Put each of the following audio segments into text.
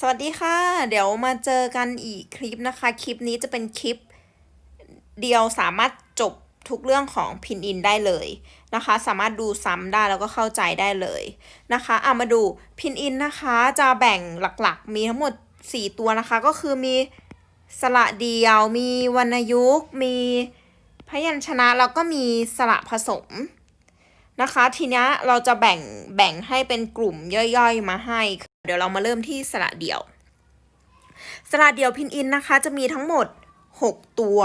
สวัสดีค่ะ เดี๋ยวมาเจอกันอีกคลิปนะคะ คลิปนี้จะเป็นคลิปเดียวสามารถจบทุกเรื่องของพินอินได้เลยนะคะ สามารถดูซ้ำได้แล้วก็เข้าใจได้เลยนะคะเอามาดูพินอินนะคะจะแบ่งหลักๆ มีทั้งหมด 4 ตัวนะคะ ก็คือมีสระเดียว มีวรรณยุกมีพยัญชนะแล้วก็มีสระผสมนะคะ ทีนี้เราจะแบ่งแบ่งให้เป็นกลุ่มย่อยๆมาให้ เดี๋ยวเรามาเริ่มที่สระเดี่ยว สระเดี่ยวพินอินนะคะ จะมีทั้งหมด 6 ตัว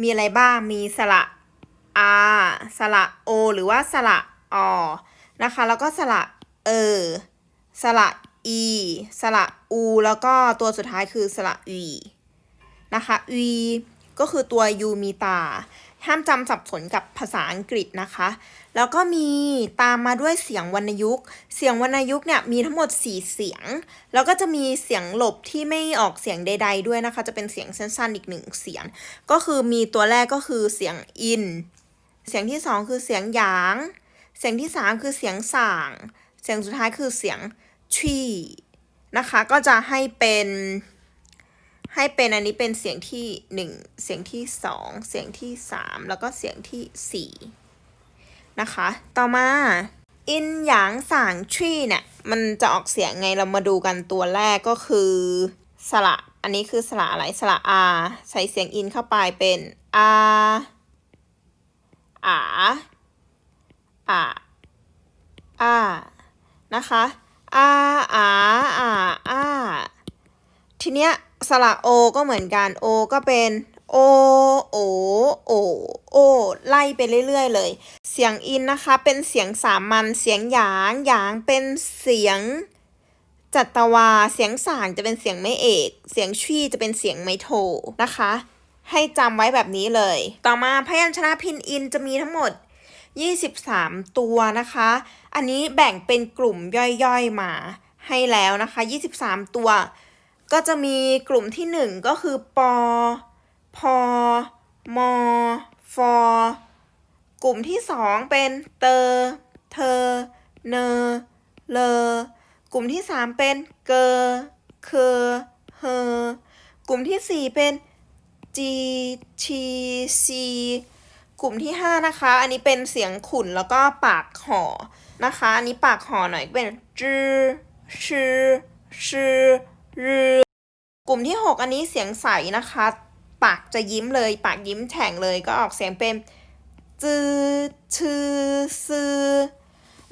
มีอะไรบ้าง มีสระ R สระ O หรือว่าสระอนะคะ แล้วก็สระเออสระ E สระ U แล้วก็ตัวสุดท้ายคือสระ E นะคะ E ก็คือตัว U มีตา ห้ามจำสับสนกับภาษาอังกฤษนะคะ แล้วก็มีตามมาด้วยเสียงวรรณยุกต์ เสียงวรรณยุกต์เนี่ยมีทั้งหมด 4 เสียง แล้วก็จะมีเสียงหลบที่ไม่ออกเสียงใด ๆ ด้วยนะคะ จะเป็นเสียงสั้นๆอีกหนึ่งเสียง ก็คือมีตัวแรกก็คือเสียงอิน เสียงที่สองคือเสียงหยาง เสียงที่สามคือเสียงส่าง เสียงสุดท้ายคือเสียงชีนะคะ ก็จะให้เป็น ให้เป็นอันนี้เป็นเสียงที่หนึ่งเสียงที่สองเสียงที่สามแล้วก็เสียงที่สี่นะคะ ต่อมาอินหยางสางชี่เนี่ยมันจะออกเสียงไงเรามาดูกันตัวแรกก็คือสระ อันนี้คือสระอะไรสระ R ใส่เสียงอินเข้าไปเป็น R อาอาอานะคะอาอาอาอาทีเนี้ย สระโอก็เหมือนกันโอก็เป็นโอโอโอโอไล่ไปเรื่อยๆเลย เสียงอินนะคะ เป็นเสียงสามัญเสียงหยางหยางเป็นเสียงจัตวา เสียงสางจะเป็นเสียงไม่เอก เสียงชี่จะเป็นเสียงไม่โทนะคะ ให้จำไว้แบบนี้เลย ต่อมาพยัญชนะพินอินจะมีทั้งหมด 23 ตัวนะคะ อันนี้แบ่งเป็นกลุ่มย่อยๆมาให้แล้วนะคะ 23 ตัว ก็จะมีกลุ่มที่1ก็คือปอพอมอฟอกลุ่มที่2เป็นเตอเธอ เนอเลกลุ่มที่3เป็นเกอเคเฮกลุ่มที่4เป็นจีชีซีกลุ่มที่5นะคะ อันนี้เป็นเสียงขุ่นแล้วก็ปากห่อนะคะ อันนี้ปากห่อหน่อยเป็นจือชื่อชื่อ กลุ่มที่ 6 อันนี้เสียงใสนะคะ ปากจะยิ้มเลย ปากยิ้มแฉ่งเลยก็ออกเสียงเป็นจือชือซือ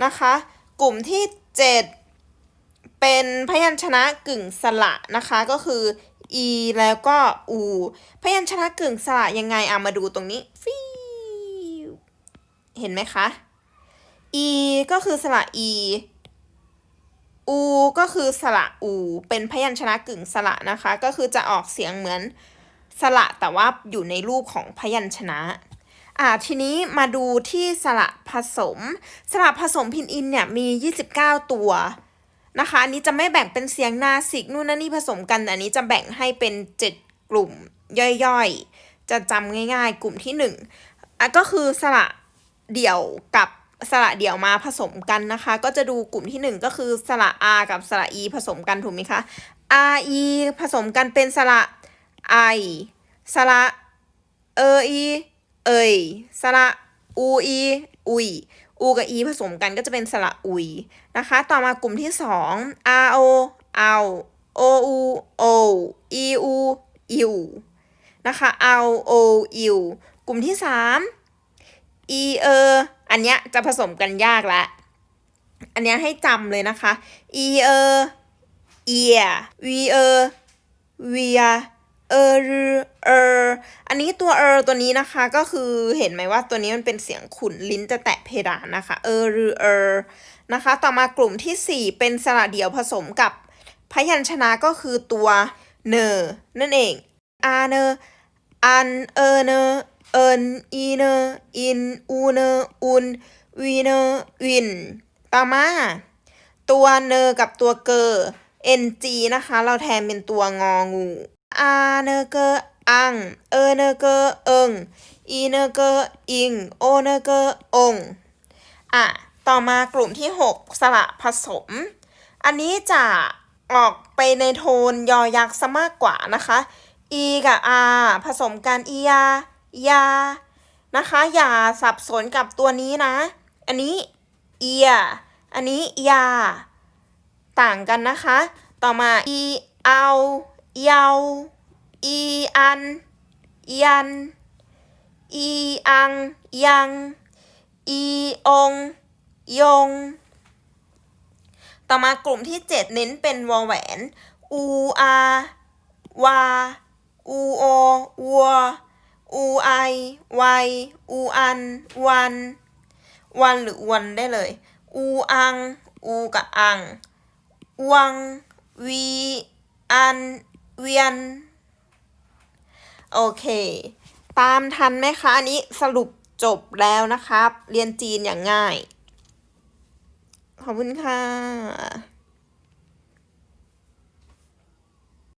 นะคะ กลุ่มที่ 7 เป็นพยัญชนะกึ่งสระนะคะ ก็คือ e แล้วก็ u พยัญชนะกึ่งสระยังไงอะมาดูตรงนี้ฟิวเห็นไหมคะ e ก็คือสระ e u ก็คือสระ u เป็นพยัญชนะกึ่งสระนะคะ ก็คือจะออกเสียงเหมือนสระแต่ว่าอยู่ในรูปของพยัญชนะอ่าทีนี้มาดูที่สระผสม สระผสมพินอินเนี่ยมี 29 ตัวนะคะอันนี้จะไม่แบ่งเป็นเสียงนาสิกนู่นนั่นนี่ผสมกันแต่อันนี้จะแบ่งให้เป็น 7 กลุ่มย่อยๆ จะจำง่ายๆ กลุ่มที่1อะก็คือสระเดี่ยวกับ สระเดี่ยวมาผสมกันนะคะ ก็จะดูกลุ่มที่ 1 ก็คือสระ R กับสระ E ผสมกันถูกไหมคะ R E ผสมกันเป็นสระ I สระเออ E เอยสระอูอีอุยอูกับ e ผสมกันก็จะเป็นสระอุยนะคะ ต่อมากลุ่มที่ 2 r o เอา o u o e u อิวนะคะเอา o อิวกลุ่มที่ 3 e เอ อันเนี้ยจะผสมกันยากละ อันเนี้ยให้จำเลยนะคะ e เออ ear v เออ via เออรือเออ อันนี้ตัวเออตัวนี้นะคะก็คือเห็นไหมว่าตัวนี้มันเป็นเสียงขุนลิ้นจะแตะเพดานนะคะ เออรือเออ นะคะ ต่อมากลุ่มที่ 4 เป็นสระเดี่ยวผสมกับพยัญชนะก็คือตัวเนอนั่นเองอาเนออันเออเนอ เอินอีเนออินอูเนออุนวีเนอวินต่อมา ตัวเนอกับตัวเกอ ng นจีนะคะ เราแทนเป็นตัวงองูอาเนเกออัง เอเนเกอเอิงอีเนเกออิง โอเนเกอองอะ ต่อมากลุ่มที่ 6 สระผสม อันนี้จะออกไปในโทนยอยักษ์ซะมากกว่านะคะ e กับ r ผสมกันอียา ยานะคะ อย่าสับสนกับตัวนี้นะ อันนี้เอียอันนี้ยา ต่างกันนะคะ ต่อมา e เอาเยา e อัน ยัน e อัง ยัง e องยง ต่อมากลุ่มที่ 7 เน้นเป็นวอแหวน u อาวา u โอวัว u ไอไว u อัน วัน วันหรือวันได้เลย u อัง u กับอัง วัง วี อัน เวียน โอเค ตามทันไหมคะ อันนี้สรุปจบแล้วนะครับ เรียนจีนอย่างง่าย ขอบคุณค่ะ